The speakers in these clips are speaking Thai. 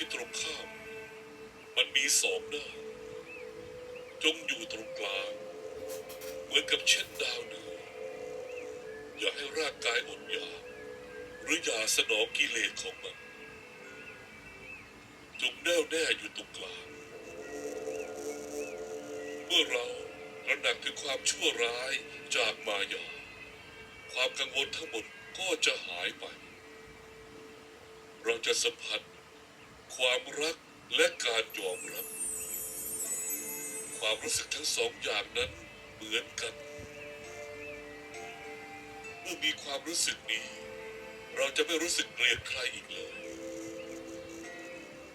ที่ตรงข้าม มันมีสองหน้า จงอยู่ตรงกลาง เหมือนกับเช่นดาวเหนือ อย่าให้ร่างกายอดอยากหรืออย่าสนองกิเลสของมัน จงแน่วแน่อยู่ตรงกลาง เมื่อเราระหนักถึงความชั่วร้ายจากมายา ความกังวลทั้งหมดก็จะหายไป เราจะสัมผัส ความรักและการยอมรับ ความรู้สึกทั้งสองอย่างนั้นเหมือนกัน เมื่อมีความรู้สึกนี้ เราจะไม่รู้สึกเกลียดใครอีกเลย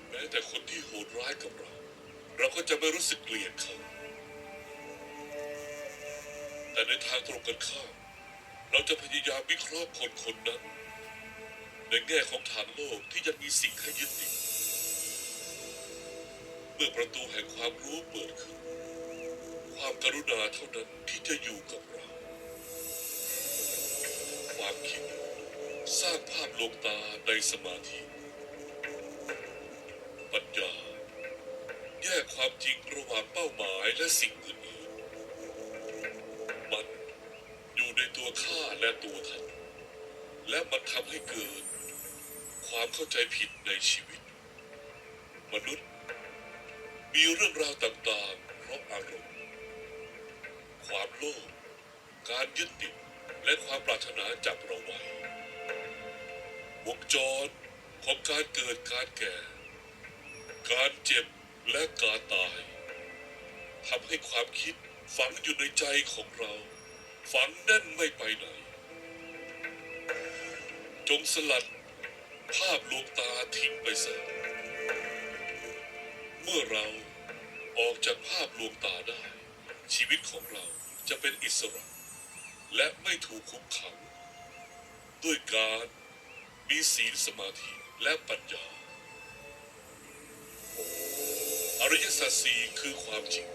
แม้แต่คนที่โหดร้ายกับเรา เราก็จะไม่รู้สึกเกลียดเขา แต่ในทางตรงกันข้ามเราจะพยายามวิเคราะห์คนคนนั้น ในแง่ของฐานโลกที่ยังมีสิ่งให้ยึดติด เมื่อประตูแห่งความรู้เปิดขึ้น ความกรุณาเท่านั้นที่จะอยู่กับเรา ความคิด สร้างภาพลวงตาในสมาธิ ปัญญา แยกความจริงระหว่างเป้าหมายและสิ่งอื่นมันอยู่ในตัวข้าและตัวท่านและมันทำให้เกิด ความเข้าใจผิดในชีวิต มนุษย์ มีเรื่องราวต่างๆเพราะอารมณ์ ความโลภ การยึดติด และความปรารถนาจากเราไว้ วงจรของการเกิดการแก่ การเจ็บและการตายทำให้ความคิดฝังอยู่ในใจของเรา ฝังแน่นไม่ไปไหน จงสลัดภาพลวงตาทิ้งไปซะเมื่อเรา ออกจากภาพลวงตาได้ ชีวิตของเราจะเป็นอิสระ และไม่ถูกคุมขัง ด้วยการมีศีลสมาธิและปัญญา อริยสัจสี่คือความจริง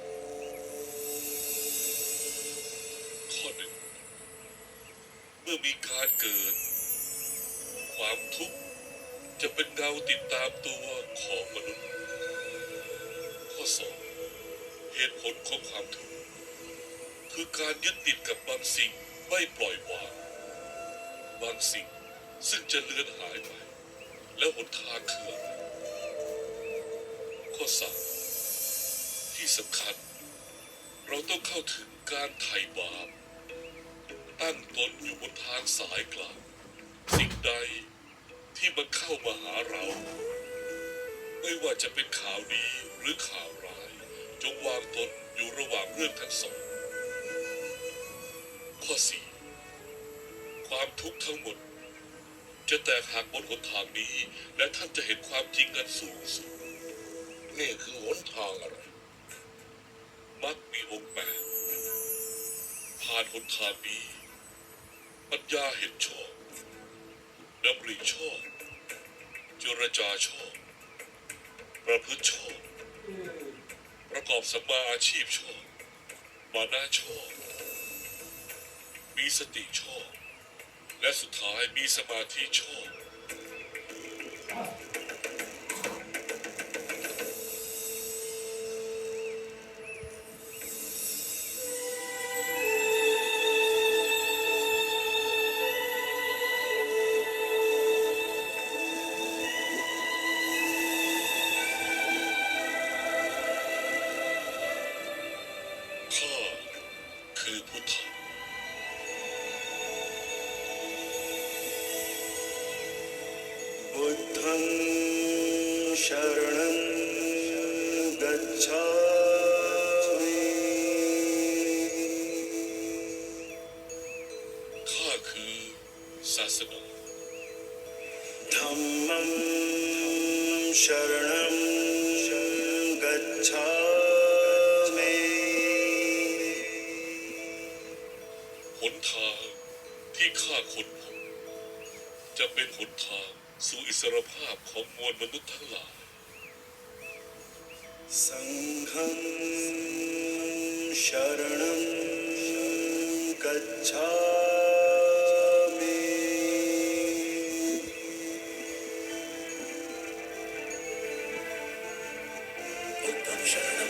ข้อหนึ่ง เมื่อมีการเกิด ความทุกข์จะเป็นเงาติดตามตัวของมนุษย์ข้อสอง ตุผลของความทุกข์คือการยึดติดกับบางสิ่งไม่ปล่อยวาง บางสิ่งซึ่งจะเลือนหายไป แล้วหนทางคืออะไรข้อสามที่สำคัญ เราต้องเข้าถึงการไถ่บาปตั้งตนอยู่บนทางสายกลางสิ่งใดที่มันเข้ามาหาเรา ไม่ว่าจะเป็นข่าวดีหรือข่าว กหักบนหนทางนี้ และท่านจะเห็นความจริงอันสูงสุด นี่คือหนทางอะไร มักมีองค์แปดผ่านหนทางนี้ ปัญญาเห็นชอบดำริชอบเจรจาชอบ ประพฤติชอบ ประกอบสัมมาอาชีพชอบ มานะชอบ มีสติชอบ และสุดท้ายมีสมาธิชอบ शरणं गच्छामि ข้าคือศาสนา धम्मं शरणं गच्छामि หนทางที่ข้าค้นพบจะเป็นหนทาง สู่อิสรภาพของมวลมนุษย์ทั้งหลาย संघं शरणं गच्छामि बुद्धं शरणं